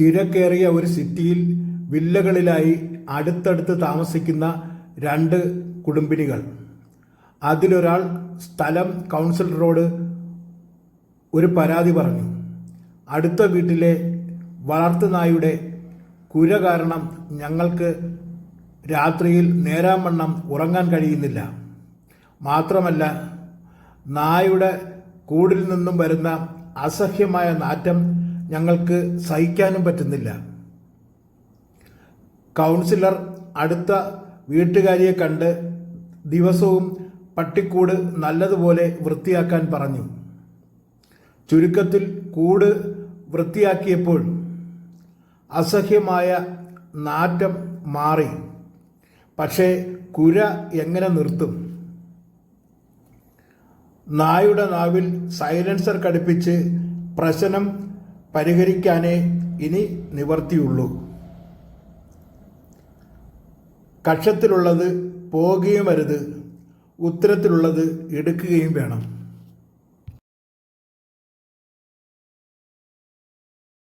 തിരക്കേറിയ ഒരു സിറ്റിയിൽ വില്ലകളിലായി അടുത്തടുത്ത് താമസിക്കുന്ന രണ്ട് കുടുംബിനികൾ. അതിലൊരാൾ സ്ഥലം കൗൺസിലറോട് ഒരു പരാതി പറഞ്ഞു. അടുത്ത വീട്ടിലെ വളർത്തുനായുടെ കുര കാരണം ഞങ്ങൾക്ക് രാത്രിയിൽ നേരാമണ്ണം ഉറങ്ങാൻ കഴിയുന്നില്ല. മാത്രമല്ല നായുടെ കൂടിൽ നിന്നും വരുന്ന അസഹ്യമായ നാറ്റം ഞങ്ങൾക്ക് സഹിക്കാനും പറ്റുന്നില്ല. കൗൺസിലർ അടുത്ത വീട്ടുകാരിയെ കണ്ട് ദിവസവും പട്ടിക്കൂട് നല്ലതുപോലെ വൃത്തിയാക്കാൻ പറഞ്ഞു. ചുരുക്കത്തിൽ കൂട് വൃത്തിയാക്കിയപ്പോൾ അസഹ്യമായ നാറ്റം മാറി. പക്ഷേ കുര എങ്ങനെ നിർത്തും? നായുടെ നാവിൽ സൈലൻസർ ഘടിപ്പിച്ച് പ്രശ്നം പരിഹരിക്കാനേ ഇനി നിവർത്തിയുള്ളൂ. കക്ഷത്തിലുള്ളത് പോകുകയും അരുത് ഉത്തരത്തിലുള്ളത് എടുക്കുകയും വേണം.